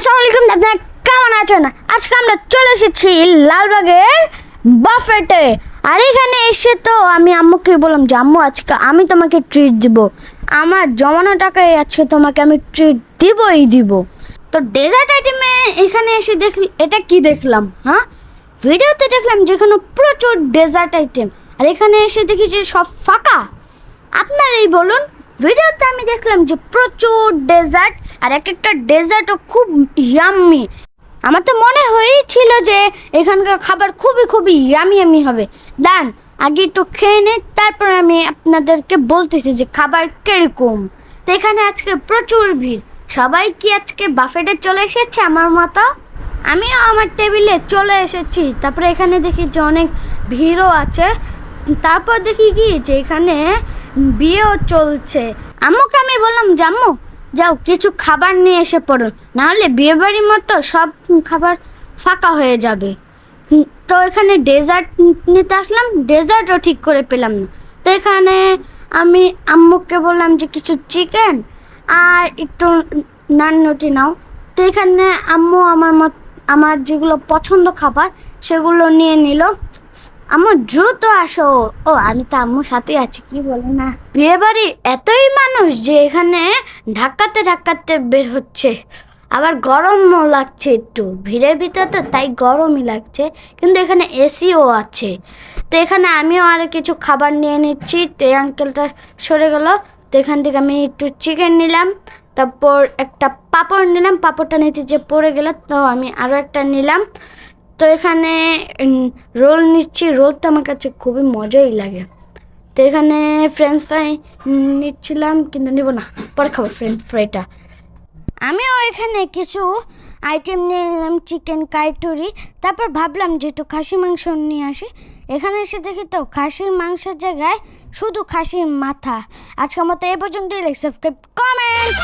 আসসালামু আলাইকুম আপনারা কেমন আছেন? আজকে আমরা চলে এসেছি লালবাগের বাফেটে। আর এখানে এসে তো আমি আম্মুকে বললাম যে, আম্মু, আজকে আমি তোমাকে ট্রিট দিব। আমার জমানো টাকায় আজকে তোমাকে আমি ট্রিট দিবই দিব। তো ডেজার্ট আইটেমে এখানে এসে দেখলি, এটা কি দেখলাম হ্যাঁ? ভিডিওতে দেখলাম যেখানে প্রচুর ডেজার্ট আইটেম আর এখানে এসে দেখি যে, সব ফাঁকা। আপনারাই বলুন ভিডিওতে আমি দেখলাম যে প্রচুর ডেজার্ট আর এক একটা ডেজার্টও খুব ইয়াম্মি আমার তো মনে হয়েছিল যে এখানকার খাবার খুবই খুবই ইয়ামি ইয়ামি হবে। দান, আগে একটু খেয়ে নে, তারপর আমি আপনাদেরকে বলতেছি যে খাবার কীরকম। তো এখানে আজকে প্রচুর ভিড়। সবাই কি আজকে বাফেটে চলে এসেছে আমার মতো? আমিও আমার টেবিলে চলে এসেছি। তারপরে এখানে দেখি যে অনেক ভিড়ও আছে। তারপর দেখি কি? যে এখানে বিয়েও চলছে। আম্মুকে আমি বললাম যে আম্মু যাও, কিছু খাবার নিয়ে এসে পড়ো। নাহলে বিয়ে বাড়ির মতো সব খাবার ফাঁকা হয়ে যাবে। তো এখানে ডেজার্ট নিতে আসলাম, ডেজার্টও ঠিক করে পেলাম না। তো এখানে আমি আম্মুকে বললাম যে, কিছু চিকেন আর একটু নান রুটি নাও। তো এখানে আম্মু আমার মত, আমার যেগুলো পছন্দ খাবার, সেগুলো নিয়ে নিল। আমার দ্রুত আসো। ও, আমি তো আম্মুর সাথে আছি, কি বলে না? বিয়ে বাড়ি এতই মানুষ যে এখানে ধাক্কাতে ধাক্কাতে বের হচ্ছে। আবার গরমও লাগছে একটু। ভিড়ের ভিতরে তো তাই গরমই লাগছে, কিন্তু এখানে এসিও আছে। তো এখানে আমিও আর কিছু খাবার নিয়ে নিচ্ছি। তো এই আঙ্কেলটা সরে গেল। তো এখান থেকে আমি একটু চিকেন নিলাম, তারপর একটা পাঁপড় নিলাম। পাঁপড়টা নিতে যে পড়ে গেল, তো আমি আরও একটা নিলাম। তো এখানে রোল নিচ্ছি। রোল তো আমার কাছে খুবই মজাই লাগে। তো এখানে ফ্রেঞ্চ ফ্রাই নিচ্ছিলাম, কিন্তু নিব না। পরে খাব ফ্রেঞ্চ ফ্রাইটা আমিও এখানে কিছু আইটেম নিয়ে নিলাম চিকেন কাইটুরি। তারপর ভাবলাম যে একটু খাসি মাংস নিয়ে আসি। এখানে এসে দেখি তো খাসির মাংসের জায়গায় শুধু খাসির মাথা। আজকের মতো এ পর্যন্তই সাবস্ক্রাইব কমেন্ট